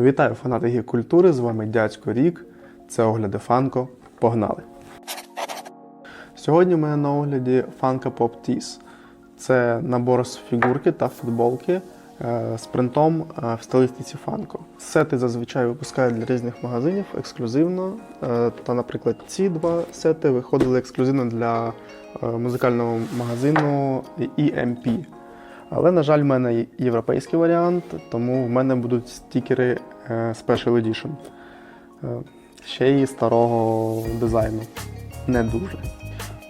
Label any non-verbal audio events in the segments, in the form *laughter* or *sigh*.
Вітаю фанати гік культури! З вами дядько Рік. Це огляди Фанко. Погнали! Сьогодні у мене на огляді Funko Pop Tees. Це набор з фігурки та футболки е, з принтом е, в стилістиці Funko. Сети зазвичай випускають для різних магазинів ексклюзивно. Е, Та, наприклад, ці два сети виходили ексклюзивно для музикального магазину EMP. Але, на жаль, в мене європейський варіант, тому в мене будуть стікери е, Special Edition. Е, Ще й старого дизайну. Не дуже.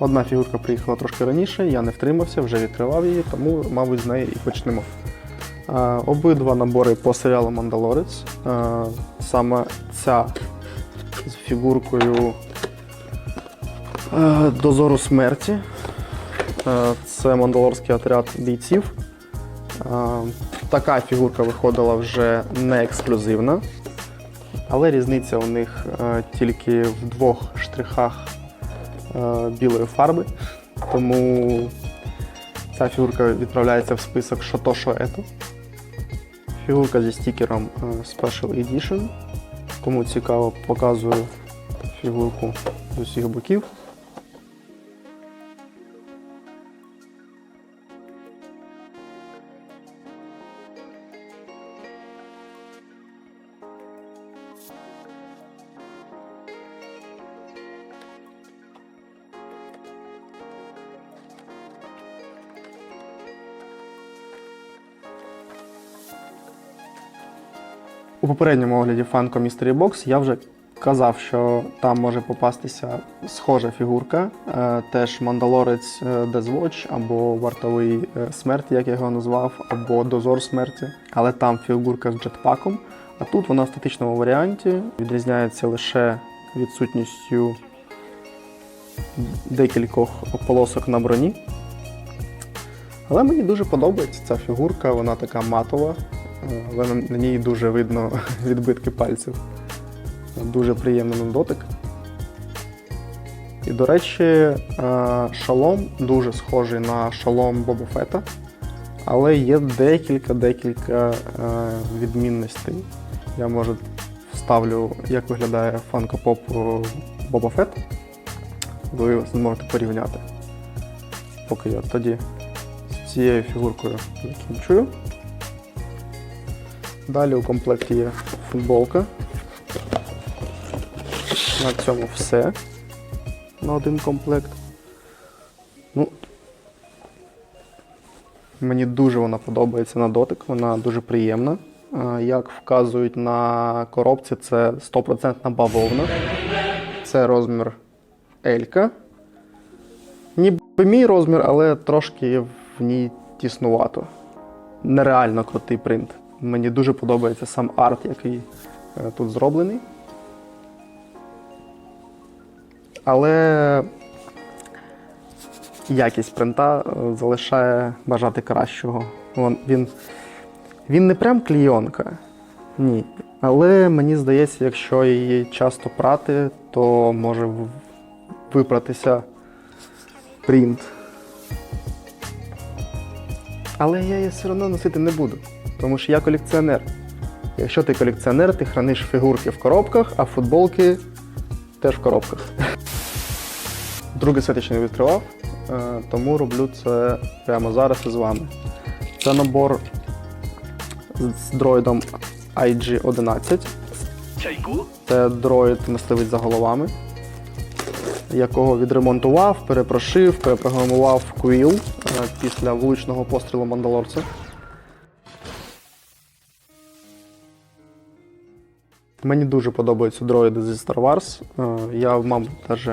Одна фігурка приїхала трошки раніше, я не втримався, вже відкривав її, тому, мабуть, з неї і почнемо. Е, Обидва набори по серіалу Мандалорець. Саме ця з фігуркою Дозору смерті. Це мандалорський отряд бійців. Е, Така фігурка виходила вже не ексклюзивна, але різниця у них е, тільки в двох штрихах е, білої фарби. Тому ця фігурка відправляється в список що то, що ето. Фігурка зі стікером Special Edition. Кому цікаво, показую фігурку з усіх боків. У попередньому огляді Funko Mystery Box я вже казав, що там може попастися схожа фігурка, е, теж мандалорець Watch або вартовий е, смерті, як я його назвав, або дозор смерті. Але там фігурка з джетпаком. А тут вона в статичному варіанті відрізняється лише відсутністю декількох полосок на броні. Але мені дуже подобається ця фігурка, вона така матова, але на, ній дуже видно *laughs* відбитки пальців. Дуже приємний на дотик. І, до речі, е, шолом дуже схожий на шолом Боба Фета, але є декілька-декілька е, відмінностей. Я може вставлю, як виглядає Funko Pop Боба Фет. Ви зможете порівняти. Поки я тоді з цією фігуркою закінчую. Далі у комплекті є футболка. На цьому все. На один комплект. Ну, мені дуже вона подобається на дотик, вона дуже приємна. Як вказують на коробці, це 100% бавовна. Це розмір Елька. Ніби мій розмір, але трошки в ній тіснувато. Нереально крутий принт. Мені дуже подобається сам арт, який е, тут зроблений. Але якість принта е, залишає бажати кращого. Він, він не прям клійонка, ні. Але мені здається, якщо її часто прати, то може випратися принт. Але я її все одно носити не буду, тому що я колекціонер. Якщо ти колекціонер, ти храниш фігурки в коробках, а футболки теж в коробках. Другий сет я ще не відкривав, е, тому роблю це прямо зараз із вами. Це набор з дроїдом IG-11. Це дроїд мисливець за головами, якого відремонтував, перепрошив, перепрограмував Quill після влучного пострілу мандалорця. Мені дуже подобаються дроїди зі Star Wars. Е, Я, мабуть, теж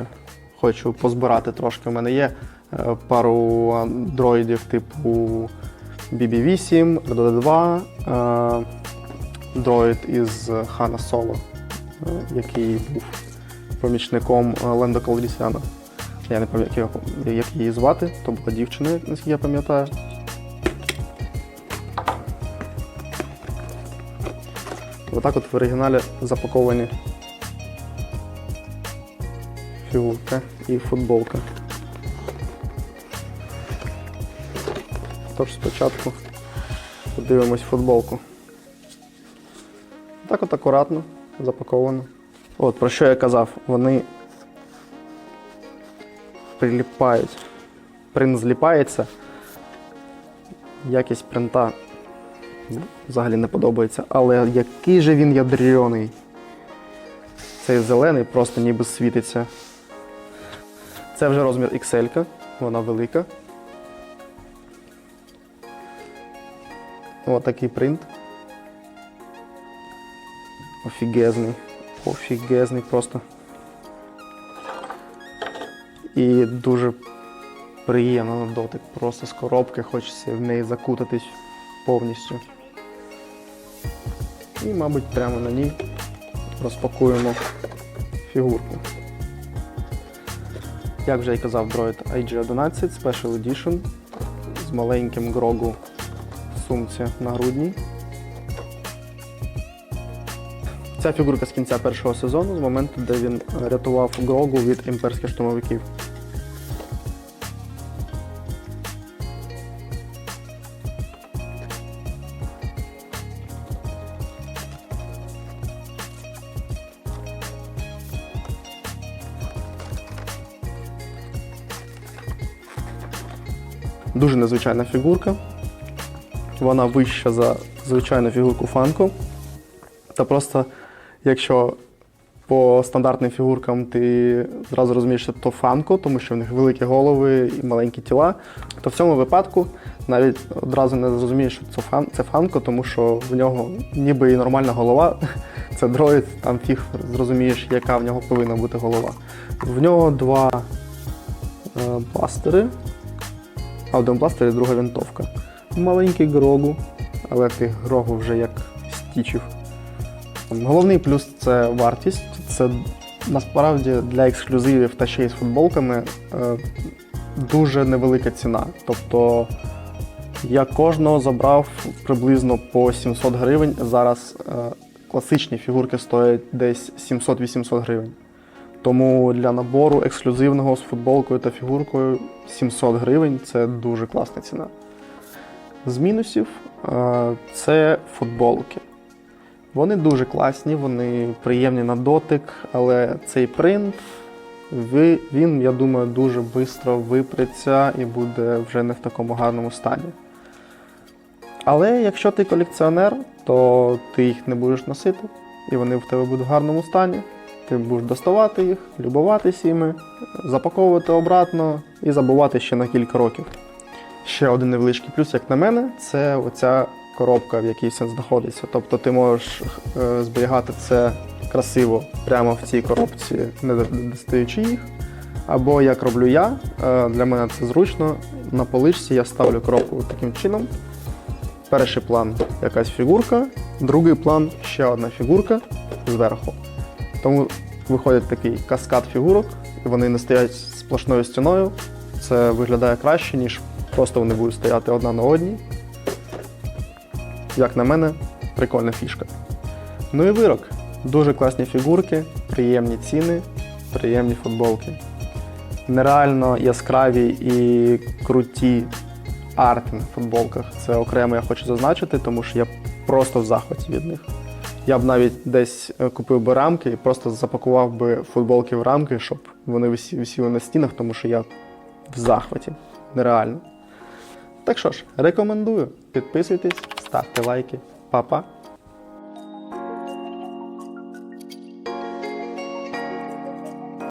хочу позбирати трошки. У мене є е, пару дроїдів типу BB-8, RDD-2, е, дроїд із Хана Соло, який був помічником Лендо Калдісяна. Я не пам'ятаю, як, її звати, то була дівчина, наскільки я пам'ятаю. Отак от в оригіналі запаковані фігурка і футболка. Тож спочатку подивимось футболку. так от акуратно запаковано. От про що я казав, вони приліпають. Принт зліпається. Якість принта ну, взагалі не подобається. Але який же він ядрений. Цей зелений просто ніби світиться. Це вже розмір XL, вона велика. Ось такий принт. Офігезний. Офігезний просто. І дуже приємно на дотик. Просто з коробки хочеться в неї закутатись повністю. І, мабуть, прямо на ній розпакуємо фігурку. Як вже й казав, Droid IG-11 Special Edition з маленьким Грогу в сумці на грудній. Ця фігурка з кінця першого сезону, з моменту, де він рятував Грогу від імперських штурмовиків. Дуже незвичайна фігурка. Вона вища за звичайну фігурку фанку. Та просто, якщо по стандартним фігуркам ти зразу розумієш, що то фанко, тому що в них великі голови і маленькі тіла, то в цьому випадку навіть одразу не зрозумієш, що це, фан, це фанко, тому що в нього ніби і нормальна голова. *laughs* Це дроїд, там фіг зрозумієш, яка в нього повинна бути голова. В нього два е, бластери. А бластер і друга винтовка. Маленький Грогу, але ти Грогу вже як стічив. Головний плюс це вартість. Це насправді для ексклюзивів та ще й з футболками е, дуже невелика ціна. Тобто я кожного забрав приблизно по 700 гривень. Зараз е, класичні фігурки стоять десь 700-800 гривень. Тому для набору ексклюзивного з футболкою та фігуркою 700 гривень це дуже класна ціна. З мінусів е, це футболки. Вони дуже класні, вони приємні на дотик, але цей принт, він, я думаю, дуже швидко випреться і буде вже не в такому гарному стані. Але якщо ти колекціонер, то ти їх не будеш носити, і вони в тебе будуть в гарному стані. Ти будеш доставати їх, любуватися іми, запаковувати обратно і забувати ще на кілька років. Ще один невеличкий плюс, як на мене, це оця коробка, в якій все знаходиться. Тобто ти можеш е, зберігати це красиво прямо в цій коробці, не достаючи їх. Або як роблю я, е, для мене це зручно. На поличці я ставлю коробку таким чином. Перший план якась фігурка, другий план ще одна фігурка зверху. Тому виходить такий каскад фігурок, і вони не стоять сплошною стіною. Це виглядає краще, ніж просто вони будуть стояти одна на одній. Як на мене, прикольна фішка. Ну і вирок. Дуже класні фігурки, приємні ціни, приємні футболки. Нереально яскраві і круті арти на футболках. Це окремо я хочу зазначити, тому що я просто в захваті від них. Я б навіть десь е, купив би рамки і просто запакував би футболки в рамки, щоб вони висіли на стінах, тому що я в захваті. Нереально. Так що ж, рекомендую. Підписуйтесь, ставте лайки. Па-па.